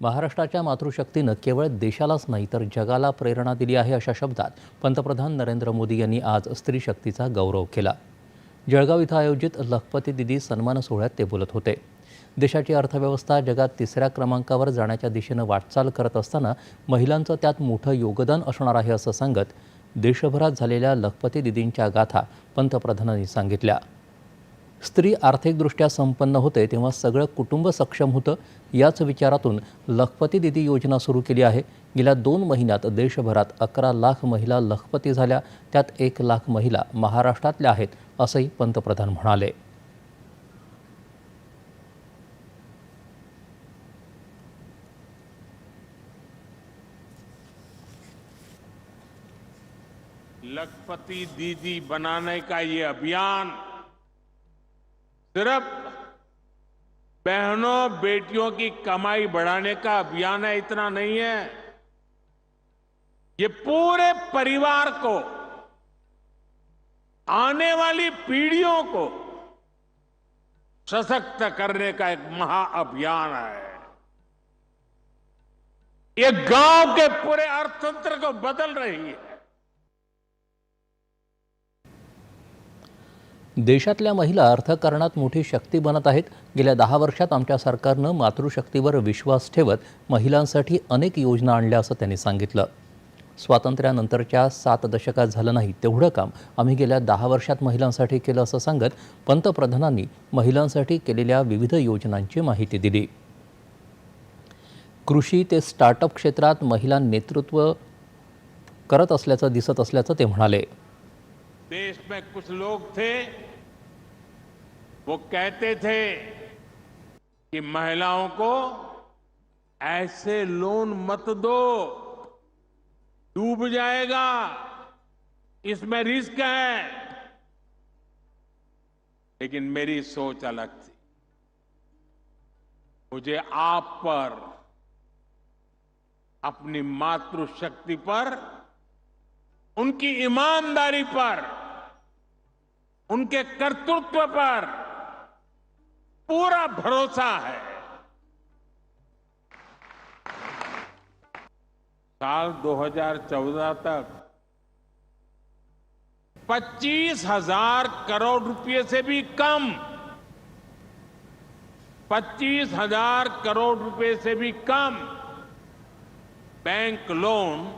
महाराष्ट्राच्या मातृशक्तीनं केवळ देशालाच नाही तर जगाला प्रेरणा दिली आहे अशा शब्दात पंतप्रधान नरेंद्र मोदी यांनी आज स्त्री शक्तीचा गौरव केला. जळगाव इथं आयोजित लखपती दिदी सन्मान सोहळ्यात ते बोलत होते. देशाची अर्थव्यवस्था जगात तिसऱ्या क्रमांकावर जाण्याच्या दिशेनं वाटचाल करत असताना महिलांचं त्यात मोठं योगदान असणार आहे असं सांगत देशभरात झालेल्या लखपती दिदींच्या गाथा पंतप्रधानांनी सांगितल्या. स्त्री आर्थिकदृष्ट्या संपन्न होते तेव्हा सगळं कुटुंब सक्षम होतं याच विचारातून लखपती दिदी योजना सुरू केली आहे. गेल्या दोन महिन्यात देशभरात अकरा लाख महिला लखपती झाल्या. त्यात एक लाख महिला महाराष्ट्रातल्या आहेत असंही पंतप्रधान म्हणाले. लखपति दीदी बनाने का ये अभियान सिर्फ़ बहनों, बेटियों की कमाई बढ़ाने का अभियान है, इतना नहीं है। ये पूरे परिवार को, आने वाली पीढ़ियों को सशक्त करने का एक महाअभियान है। ये गाँव के पूरे अर्थतंत्र को बदल रही है। देशातल्या महिला अर्थकारणात मोठी शक्ती बनत आहेत. गेल्या दहा वर्षात आमच्या सरकारनं मातृशक्तीवर विश्वास ठेवत महिलांसाठी अनेक योजना आणल्या असं त्यांनी सांगितलं. स्वातंत्र्यानंतरच्या सात दशकात झालं नाही तेवढं काम आम्ही गेल्या दहा वर्षात महिलांसाठी केलं असं सांगत पंतप्रधानांनी महिलांसाठी केलेल्या विविध योजनांची माहिती दिली. कृषी ते स्टार्टअप क्षेत्रात महिला नेतृत्व करत असल्याचं दिसत असल्याचं ते म्हणाले. देश में कुछ लोग थे, वो कहते थे कि महिलाओं को ऐसे लोन मत दो, डूब जाएगा, इसमें रिस्क है। लेकिन मेरी सोच अलग थी। मुझे आप पर, अपनी मातृशक्ति पर, उनकी ईमानदारी पर उनके कर्तृत्व पर पूरा भरोसा है। साल 2014 तक पच्चीस हज़ार करोड़ रुपए से भी कम, पच्चीस हज़ार करोड़ रुपए से भी कम बैंक लोन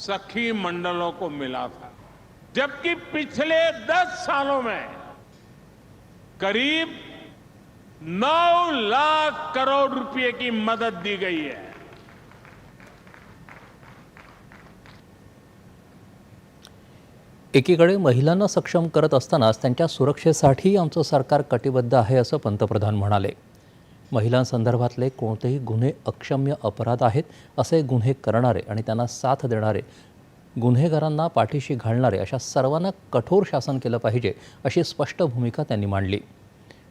सखी मंडलों को मिला था। जबकि पिछले दस सालों में करीब नौ लाख करोड़ रुपए की मदद दी गई है। एकीकडे महिलांना सक्षम करत असतानाच त्यांच्या सुरक्षेसाठी आमचं सरकार कटिबद्ध आहे असं पंतप्रधान म्हणाले. महिलांसंदर्भातले कोणतेही गुन्हे अक्षम्य अपराध आहेत असे गुन्हे करणारे आणि त्यांना साथ देणारे गुन्हेगारांना पाठीशी घालणारे अशा सर्वांना कठोर शासन केलं पाहिजे अशी स्पष्ट भूमिका त्यांनी मांडली.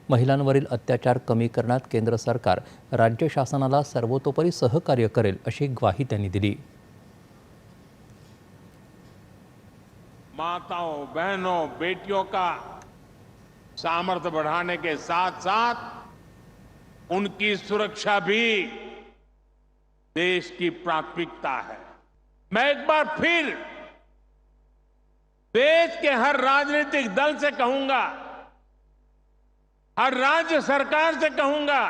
महिलांवरील अत्याचार कमी करण्यात केंद्र सरकार राज्य शासनाला सर्वतोपरी सहकार्य करेल अशी ग्वाही त्यांनी दिली. माताओं बहनों बेटियों का सामर्थ्य बढ़ाने के साथ साथ उनकी सुरक्षा भी देश की प्राथमिकता है। मैं एक बार फिर देश के हर राजनीतिक दल से कहूँगा, हर राज्य सरकार से कहूँगा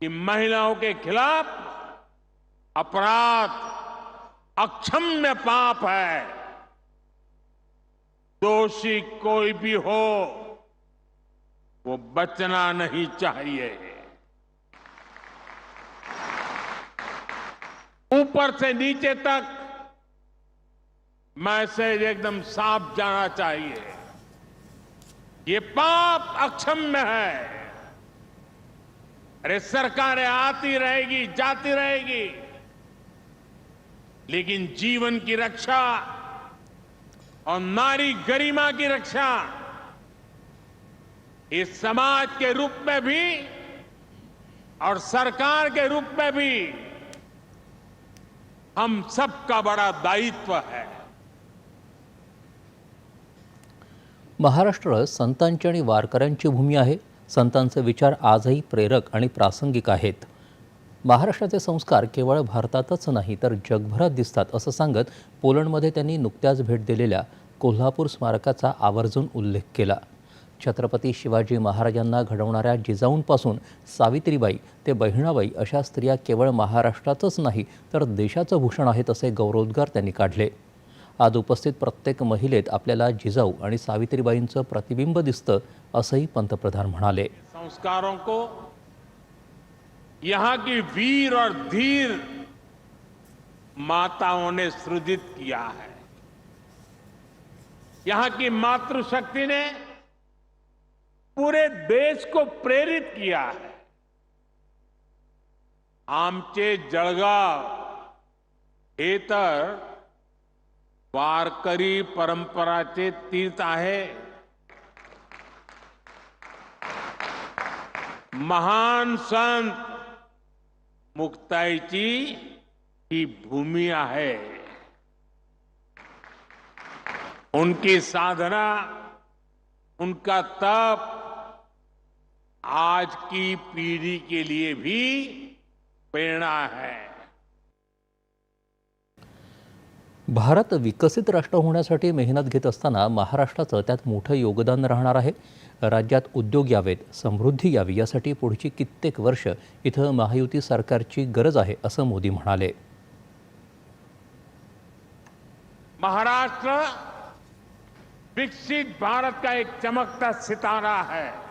कि महिलाओं के खिलाफ अपराध अक्षम्य पाप है। दोषी कोई भी हो, वो बचना नहीं चाहिए। ऊपर से नीचे तक मैसेज एकदम साफ़ जाना चाहिए। ये पाप अक्षम्य है। अरे सरकारें आती रहेगी, जाती रहेगी। लेकिन जीवन की रक्षा और नारी गरिमा की रक्षा, इस समाज के रूप में भी और सरकार के रूप में भी हम सबका बड़ा दायित्व है। महाराष्ट्र संतांची आणि वारकऱ्यांची भूमी आहे. संतांचे विचार आजही प्रेरक आणि प्रासंगिक आहेत. महाराष्ट्राचे संस्कार केवळ भारतातच नाही तर जगभरात दिसतात असं सांगत पोलंडमध्ये त्यांनी नुकत्याच भेट दिलेल्या कोल्हापूर स्मारकाचा आवर्जून उल्लेख केला. छत्रपती शिवाजी महाराजांना घडवणाऱ्या जिजाऊंपासून सावित्रीबाई ते बहिणाबाई अशा स्त्रिया केवळ महाराष्ट्रातच नाही तर देशाचं भूषण आहेत असे गौरवोद्गार त्यांनी काढले. आज उपस्थित प्रत्येक महिलेत आपल्याला जिजाऊ आणि सावित्रीबाईंचं प्रतिबिंब दिसतं असंही पंतप्रधान म्हणाले. संस्कारों को यहाँ की वीर और धीर माताओं ने सृजित किया है। यहाँ की मातृशक्ति ने पूरे देश को प्रेरित किया है। आमचे जळगाव हे वारकरी परंपराचे तीर्थ आहे। महान संत मुक्ताईची ही भूमि आहे। उनकी साधना, उनका तप आज की पीढ़ी के लिए भी प्रेरणा है। भारत विकसित राष्ट्र होण्यासाठी मेहनत घेत असताना महाराष्ट्राचं त्यात मोठं योगदान राहणार आहे. राज्यात उद्योग यावेत समृद्धी यावी यासाठी पुढची कित्येक वर्ष इथं महायुती सरकारची गरज आहे असं मोदी म्हणाले. महाराष्ट्र विकसित भारत का एक चमकता सितारा है?